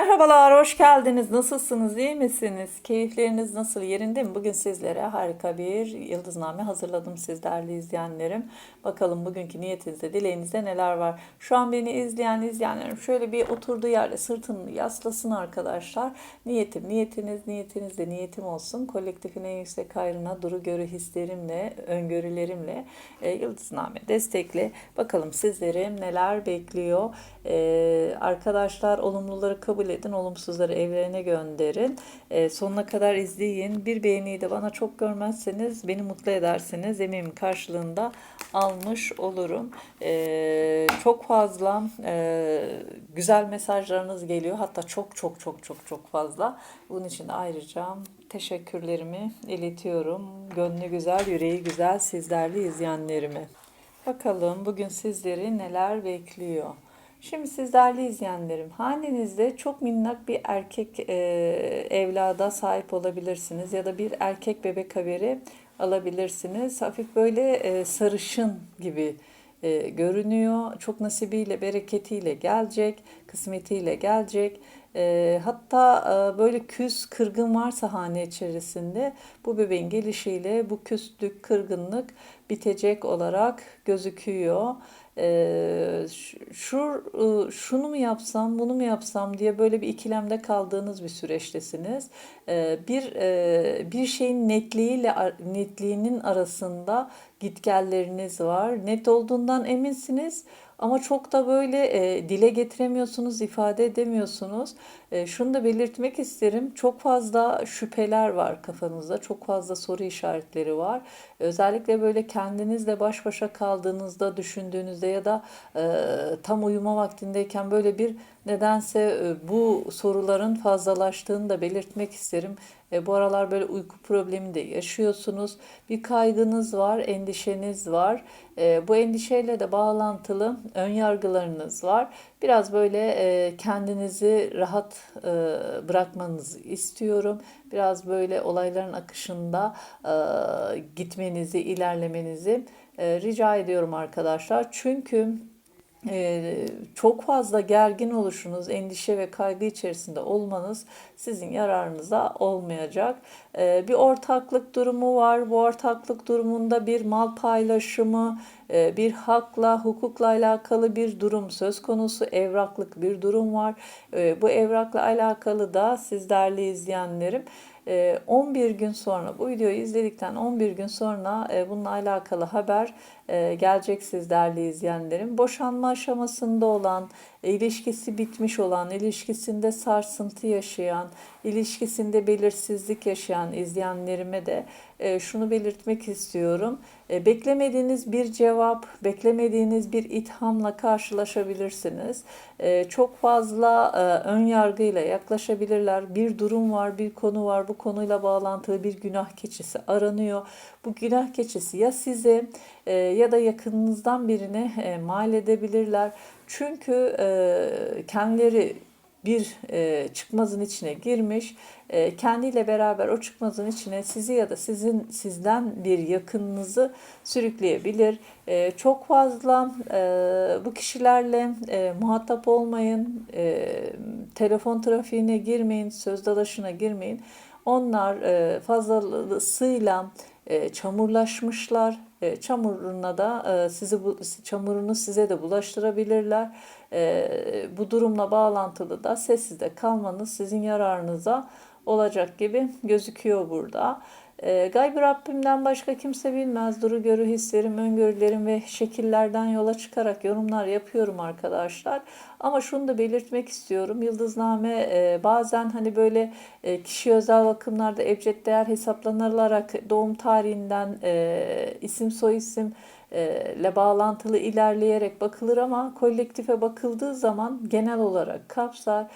Merhabalar, hoş geldiniz. Nasılsınız, iyi misiniz? Keyifleriniz nasıl, yerinde mi? Bugün sizlere harika bir yıldızname hazırladım siz değerli izleyenlerim. Bakalım bugünkü niyetinizde, dileğinizde neler var? Şu an beni izleyen izleyenlerim şöyle bir oturduğu yerde sırtını yaslasın arkadaşlar. Niyetim, niyetiniz, niyetiniz de niyetim olsun. Kolektifin en yüksek hayrına duru görü hislerimle, öngörülerimle e, yıldızname destekle. Bakalım sizleri neler bekliyor? E, arkadaşlar olumluları kabul edin, olumsuzları evlerine gönderin. E, sonuna kadar izleyin. Bir beğeniyi de bana çok görmezseniz beni mutlu edersiniz. Emeğimin karşılığında almış olurum. E, çok fazla e, güzel mesajlarınız geliyor. Hatta çok çok çok çok çok fazla. Bunun için ayrıca teşekkürlerimi iletiyorum. Gönlü güzel, yüreği güzel sizlerle izleyenlerime. Bakalım bugün sizleri neler bekliyor. Şimdi sizlerle izleyenlerim, hanenizde çok minnak bir erkek e, evlada sahip olabilirsiniz ya da bir erkek bebek haberi alabilirsiniz. Hafif böyle e, sarışın gibi e, görünüyor. Çok nasibiyle, bereketiyle gelecek, kısmetiyle gelecek. E, hatta e, böyle küs, kırgın varsa hane içerisinde bu bebeğin gelişiyle bu küslük, kırgınlık bitecek olarak gözüküyor. E, şu e, şunu mu yapsam, bunu mu yapsam diye böyle bir ikilemde kaldığınız bir süreçtesiniz. E, bir e, bir şeyin netliğiyle netliğinin arasında gitgelleriniz var. Net olduğundan eminsiniz ama çok da böyle e, dile getiremiyorsunuz, ifade edemiyorsunuz. E, şunu da belirtmek isterim. Çok fazla şüpheler var kafanızda. Çok fazla soru işaretleri var. Özellikle böyle kendinizle baş başa kaldığınızda, düşündüğünüzde ya da e, tam uyuma vaktindeyken böyle bir nedense e, bu soruların fazlalaştığını da belirtmek isterim. E, bu aralar böyle uyku problemi de yaşıyorsunuz. Bir kaygınız var, endişeniz var. E, bu endişeyle de bağlantılı ön yargılarınız var. Biraz böyle e, kendinizi rahat e, bırakmanızı istiyorum. Biraz böyle olayların akışında e, gitmenizi, ilerlemenizi rica ediyorum arkadaşlar. Çünkü ee, çok fazla gergin oluşunuz, endişe ve kaygı içerisinde olmanız sizin yararınıza olmayacak. Ee, bir ortaklık durumu var. Bu ortaklık durumunda bir mal paylaşımı, e, bir hakla, hukukla alakalı bir durum söz konusu. Evraklık bir durum var. Ee, bu evrakla alakalı da siz değerli izleyenlerim 11 ee, gün sonra bu videoyu izledikten 11 gün sonra e, bununla alakalı haber e, gelecek siz değerli izleyenlerim. Boşanma aşamasında olan, ilişkisi bitmiş olan, ilişkisinde sarsıntı yaşayan, ilişkisinde belirsizlik yaşayan izleyenlerime de e, şunu belirtmek istiyorum. Beklemediğiniz bir cevap, beklemediğiniz bir ithamla karşılaşabilirsiniz. Çok fazla ön yargıyla yaklaşabilirler. Bir durum var, bir konu var. Bu konuyla bağlantılı bir günah keçisi aranıyor. Bu günah keçisi ya size e, ya da yakınınızdan birine e, mal edebilirler. Çünkü e, kendileri bir e, çıkmazın içine girmiş, e, kendiyle beraber o çıkmazın içine sizi ya da sizin sizden bir yakınınızı sürükleyebilir. Çok fazla bu kişilerle muhatap olmayın, telefon trafiğine girmeyin, söz dalaşına girmeyin. Onlar e, fazlasıyla çamurlaşmışlar. E, çamuruna da e, sizi çamurunu size de bulaştırabilirler. Bu durumla bağlantılı da sessizde kalmanız sizin yararınıza olacak gibi gözüküyor burada. E, gaybı Rabbimden başka kimse bilmez. Duru görü hislerim, öngörülerim ve şekillerden yola çıkarak yorumlar yapıyorum arkadaşlar. Ama şunu da belirtmek istiyorum. Yıldızname e, bazen hani böyle e, kişi özel bakımlarda ebced değer hesaplanılarak doğum tarihinden e, isim soy isim ile bağlantılı ilerleyerek bakılır ama kolektife bakıldığı zaman genel olarak kapsar.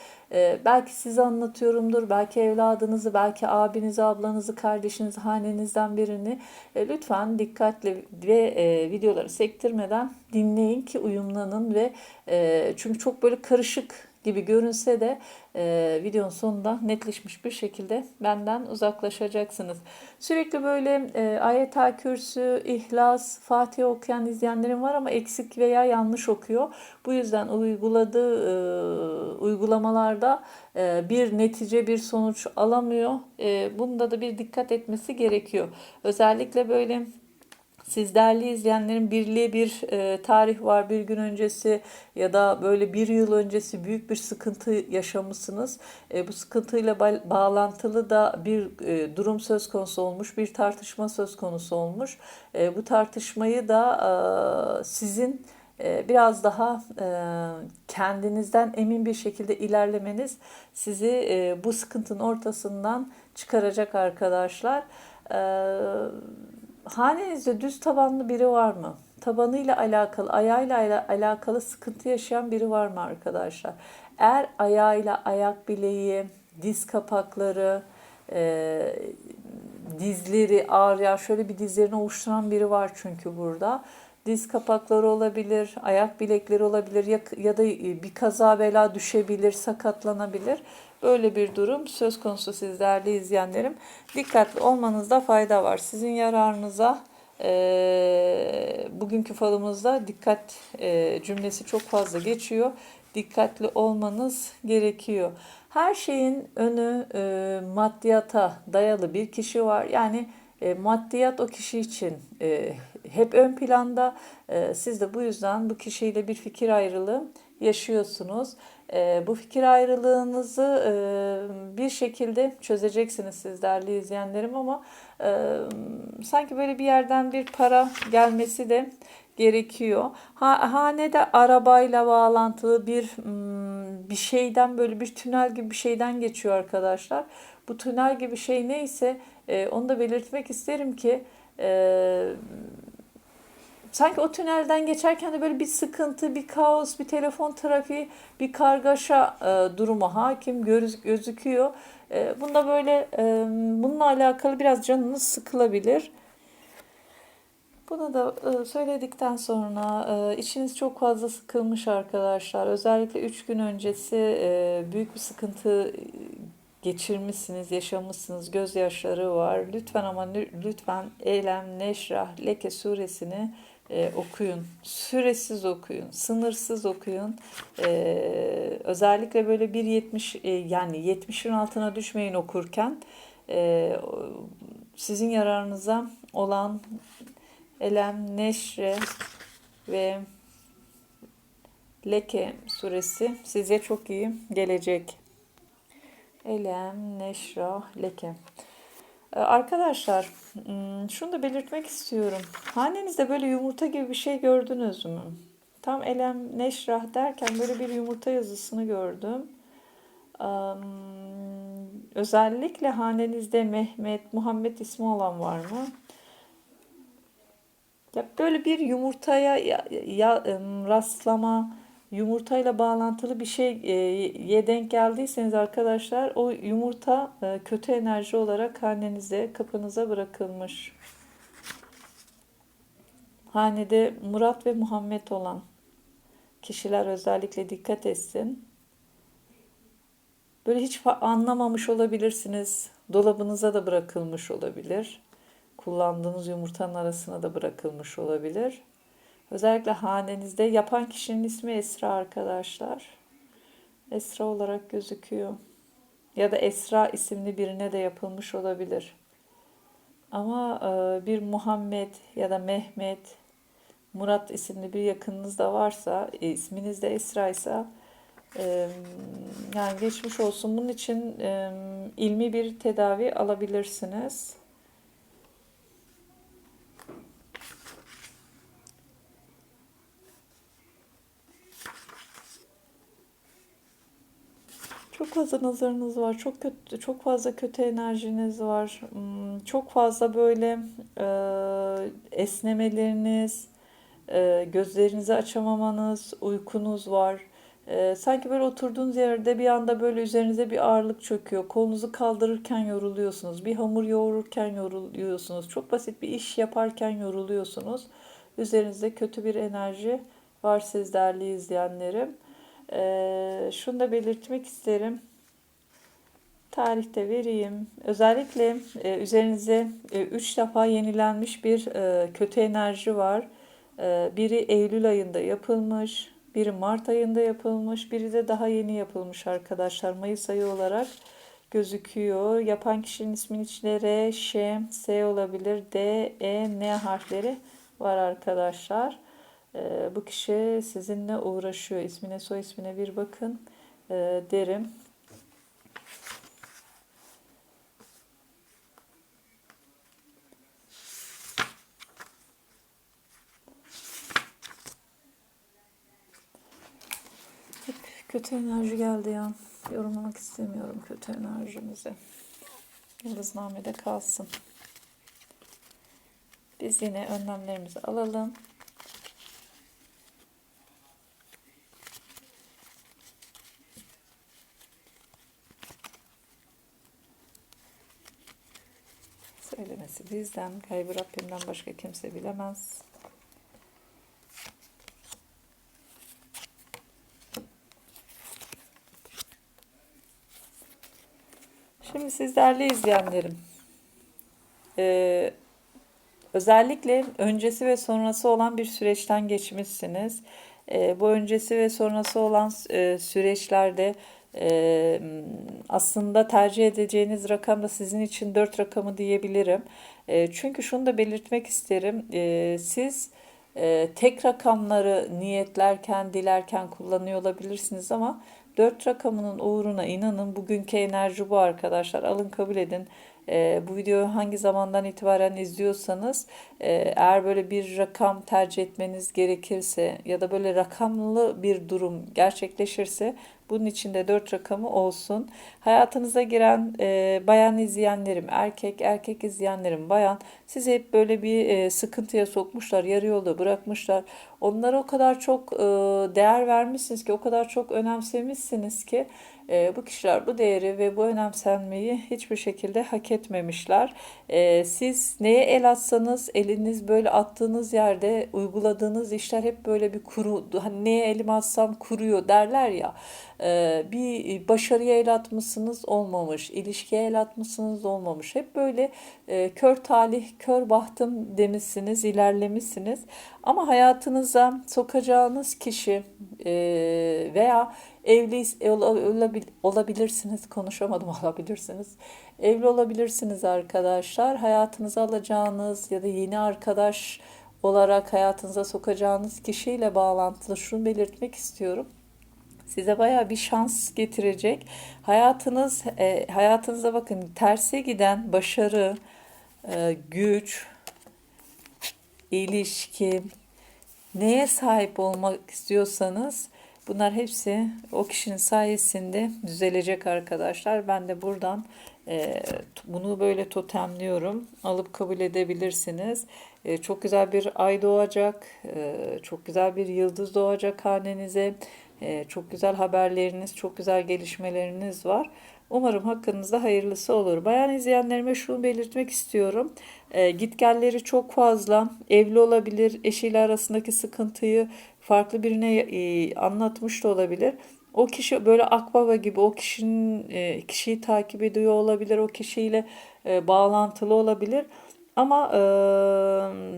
Belki size anlatıyorumdur, belki evladınızı, belki abinizi, ablanızı, kardeşinizi, hanenizden birini lütfen dikkatli ve videoları sektirmeden dinleyin ki uyumlanın ve çünkü çok böyle karışık gibi görünse de e, videonun sonunda netleşmiş bir şekilde benden uzaklaşacaksınız. Sürekli böyle e, ayet-el kürsü, ihlas, Fatih okuyan izleyenlerim var ama eksik veya yanlış okuyor. Bu yüzden uyguladığı e, uygulamalarda e, bir netice, bir sonuç alamıyor. E, bunda da bir dikkat etmesi gerekiyor. Özellikle böyle siz değerli izleyenlerin birliğe bir e, tarih var bir gün öncesi ya da böyle bir yıl öncesi büyük bir sıkıntı yaşamışsınız. E, bu sıkıntıyla ba- bağlantılı da bir e, durum söz konusu olmuş, bir tartışma söz konusu olmuş. E, bu tartışmayı da e, sizin e, biraz daha e, kendinizden emin bir şekilde ilerlemeniz sizi e, bu sıkıntının ortasından çıkaracak arkadaşlar. Hanenizde düz tabanlı biri var mı? Tabanıyla alakalı, ayağıyla ala- alakalı sıkıntı yaşayan biri var mı arkadaşlar? Eğer ayağıyla ayak bileği, diz kapakları, e, dizleri ağrıyan, şöyle bir dizlerini oluşturan biri var çünkü burada. Diz kapakları olabilir, ayak bilekleri olabilir ya, ya da bir kaza bela düşebilir, sakatlanabilir. Böyle bir durum söz konusu siz değerli izleyenlerim. Dikkatli olmanızda fayda var. Sizin yararınıza e, bugünkü falımızda dikkat e, cümlesi çok fazla geçiyor. Dikkatli olmanız gerekiyor. Her şeyin önü e, maddiyata dayalı bir kişi var. Yani e, maddiyat o kişi için e, hep ön planda. E, siz de bu yüzden bu kişiyle bir fikir ayrılığı yaşıyorsunuz. E, bu fikir ayrılığınızı e, bir şekilde çözeceksiniz siz değerli izleyenlerim ama e, sanki böyle bir yerden bir para gelmesi de gerekiyor. Ha, hanede arabayla bağlantılı bir hmm, bir şeyden böyle bir tünel gibi bir şeyden geçiyor arkadaşlar. Bu tünel gibi şey neyse e, onu da belirtmek isterim ki e, sanki o tünelden geçerken de böyle bir sıkıntı, bir kaos, bir telefon trafiği, bir kargaşa e, durumu hakim göz, gözüküyor. E, bunda böyle e, bununla alakalı biraz canınız sıkılabilir. Bunu da e, söyledikten sonra e, içiniz çok fazla sıkılmış arkadaşlar. Özellikle 3 gün öncesi e, büyük bir sıkıntı geçirmişsiniz, yaşamışsınız, gözyaşları var. Lütfen ama lütfen Eylem, Neşrah, Leke suresini e, okuyun. Süresiz okuyun, sınırsız okuyun. E, özellikle böyle 1.70 e, yani 70'in altına düşmeyin okurken. E, sizin yararınıza olan Elem, Neşre ve Leke suresi size çok iyi gelecek. Elem, Neşra, Leke. Ee, arkadaşlar hmm, şunu da belirtmek istiyorum. Hanenizde böyle yumurta gibi bir şey gördünüz mü? Tam elem neşrah derken böyle bir yumurta yazısını gördüm. Özellikle hanenizde Mehmet, Muhammed ismi olan var mı? Ya böyle bir yumurtaya ya, ya, rastlama, yumurtayla bağlantılı bir şeye denk geldiyseniz arkadaşlar o yumurta e, kötü enerji olarak hanenize, kapınıza bırakılmış. Hanede Murat ve Muhammed olan kişiler özellikle dikkat etsin. Böyle hiç anlamamış olabilirsiniz. Dolabınıza da bırakılmış olabilir. Kullandığınız yumurtanın arasına da bırakılmış olabilir. Özellikle hanenizde yapan kişinin ismi Esra arkadaşlar. Esra olarak gözüküyor. Ya da Esra isimli birine de yapılmış olabilir. Ama e, bir Muhammed ya da Mehmet, Murat isimli bir yakınınız da varsa, e, isminiz de Esra ise e, yani geçmiş olsun. Bunun için ilmi bir tedavi alabilirsiniz. Fazla nazarınız var. Çok kötü, çok fazla kötü enerjiniz var. Hmm, çok fazla böyle e, esnemeleriniz, e, gözlerinizi açamamanız, uykunuz var. E, sanki böyle oturduğunuz yerde bir anda böyle üzerinize bir ağırlık çöküyor. Kolunuzu kaldırırken yoruluyorsunuz. Bir hamur yoğururken yoruluyorsunuz. Çok basit bir iş yaparken yoruluyorsunuz. Üzerinizde kötü bir enerji var siz değerli izleyenlerim. Ee, şunu da belirtmek isterim. Tarihte vereyim. Özellikle e, üzerinize 3 defa yenilenmiş bir e, kötü enerji var. E, biri Eylül ayında yapılmış, biri Mart ayında yapılmış, biri de daha yeni yapılmış arkadaşlar. Mayıs ayı olarak gözüküyor. Yapan kişinin isminin içinde R, Ş, S olabilir. D, E, N harfleri var arkadaşlar. Ee, bu kişi sizinle uğraşıyor. İsmine, soy ismine bir bakın ee, derim. Hep kötü enerji geldi ya. Yorumlamak istemiyorum kötü enerjimizi. Yıldıznamede kalsın. Biz yine önlemlerimizi alalım. Bizden, gaybı Rabbimden başka kimse bilemez. Şimdi siz değerli izleyenlerim, ee, özellikle öncesi ve sonrası olan bir süreçten geçmişsiniz. Ee, bu öncesi ve sonrası olan e, süreçlerde aslında tercih edeceğiniz rakam da sizin için 4 rakamı diyebilirim. Çünkü şunu da belirtmek isterim. Siz tek rakamları niyetlerken, dilerken kullanıyor olabilirsiniz ama 4 rakamının uğruna inanın bugünkü enerji bu arkadaşlar. Alın kabul edin. E, bu videoyu hangi zamandan itibaren izliyorsanız e, eğer böyle bir rakam tercih etmeniz gerekirse ya da böyle rakamlı bir durum gerçekleşirse bunun içinde dört rakamı olsun. Hayatınıza giren e, bayan izleyenlerim, erkek, erkek izleyenlerim, bayan sizi hep böyle bir e, sıkıntıya sokmuşlar, yarı yolda bırakmışlar. Onlara o kadar çok e, değer vermişsiniz ki, o kadar çok önemsemişsiniz ki e, bu kişiler bu değeri ve bu önemsenmeyi hiçbir şekilde hak etmemişler. E, siz neye el atsanız eliniz böyle attığınız yerde uyguladığınız işler hep böyle bir kuru, hani neye elim atsam kuruyor derler ya. E, bir başarıya el atmışsınız olmamış, ilişkiye el atmışsınız olmamış. Hep böyle e, kör talih, kör bahtım demişsiniz, ilerlemişsiniz. Ama hayatınıza sokacağınız kişi e, veya evli olabilirsiniz, konuşamadım olabilirsiniz. Evli olabilirsiniz arkadaşlar. Hayatınıza alacağınız ya da yeni arkadaş olarak hayatınıza sokacağınız kişiyle bağlantılı şunu belirtmek istiyorum size baya bir şans getirecek. Hayatınız e, hayatınıza bakın terse giden başarı, e, güç, ilişki, neye sahip olmak istiyorsanız bunlar hepsi o kişinin sayesinde düzelecek arkadaşlar. Ben de buradan e, bunu böyle totemliyorum. Alıp kabul edebilirsiniz. E, çok güzel bir ay doğacak. E, çok güzel bir yıldız doğacak hanenize. E, çok güzel haberleriniz, çok güzel gelişmeleriniz var. Umarım hakkınızda hayırlısı olur. Bayan izleyenlerime şunu belirtmek istiyorum. E, gitgelleri çok fazla. Evli olabilir, eşiyle arasındaki sıkıntıyı farklı birine e, anlatmış da olabilir. O kişi böyle akbaba gibi o kişinin e, kişiyi takip ediyor olabilir, o kişiyle e, bağlantılı olabilir. Ama e,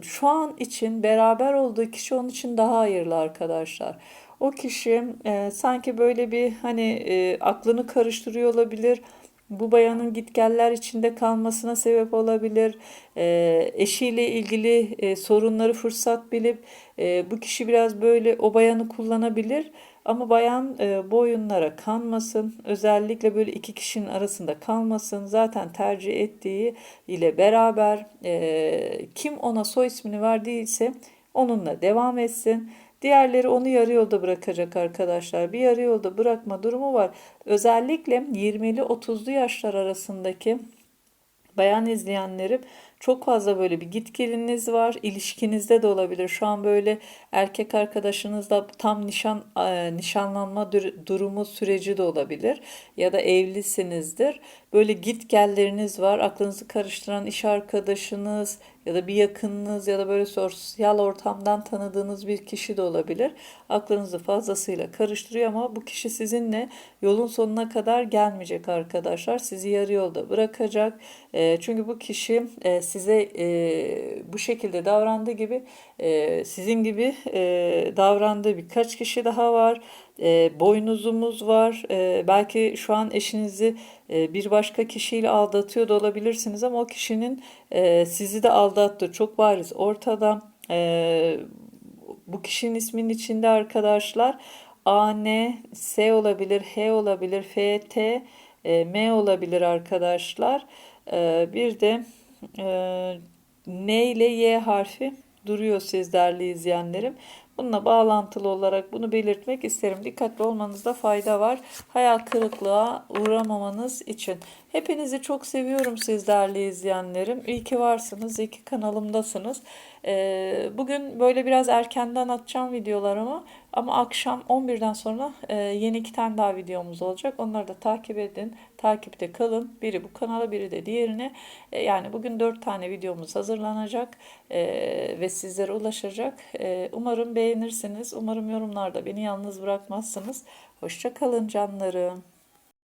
şu an için beraber olduğu kişi onun için daha hayırlı arkadaşlar. O kişi e, sanki böyle bir hani e, aklını karıştırıyor olabilir. Bu bayanın gitgeller içinde kalmasına sebep olabilir. E, eşiyle ilgili e, sorunları fırsat bilip e, bu kişi biraz böyle o bayanı kullanabilir. Ama bayan e, bu oyunlara kanmasın. Özellikle böyle iki kişinin arasında kalmasın. Zaten tercih ettiği ile beraber e, kim ona soy ismini verdiyse onunla devam etsin. Diğerleri onu yarı yolda bırakacak arkadaşlar. Bir yarı yolda bırakma durumu var. Özellikle 20'li 30'lu yaşlar arasındaki bayan izleyenlerim Çok fazla böyle bir git geliniz var. İlişkinizde de olabilir. Şu an böyle erkek arkadaşınızla tam nişan e, nişanlanma dur- durumu süreci de olabilir. Ya da evlisinizdir. Böyle git gelleriniz var. Aklınızı karıştıran iş arkadaşınız ya da bir yakınınız ya da böyle sosyal ortamdan tanıdığınız bir kişi de olabilir. Aklınızı fazlasıyla karıştırıyor ama bu kişi sizinle yolun sonuna kadar gelmeyecek arkadaşlar. Sizi yarı yolda bırakacak. E, çünkü bu kişi e, size e, bu şekilde davrandığı gibi e, sizin gibi e, davrandığı birkaç kişi daha var. E, boynuzumuz var. E, belki şu an eşinizi e, bir başka kişiyle aldatıyor da olabilirsiniz ama o kişinin e, sizi de aldattığı çok bariz ortada. E, bu kişinin isminin içinde arkadaşlar A, N, S olabilir, H olabilir, F, T, e, M olabilir arkadaşlar. E, bir de e, N ile Y harfi duruyor siz değerli izleyenlerim. Bununla bağlantılı olarak bunu belirtmek isterim. Dikkatli olmanızda fayda var. Hayal kırıklığa uğramamanız için. Hepinizi çok seviyorum siz değerli izleyenlerim. İyi ki varsınız, iyi ki kanalımdasınız. Ee, bugün böyle biraz erkenden atacağım videolarımı ama akşam 11'den sonra e, yeni iki tane daha videomuz olacak. Onları da takip edin, takipte kalın. Biri bu kanala, biri de diğerine. E, yani bugün 4 tane videomuz hazırlanacak e, ve sizlere ulaşacak. E, umarım beğenirsiniz. Umarım yorumlarda beni yalnız bırakmazsınız. Hoşça kalın canlarım.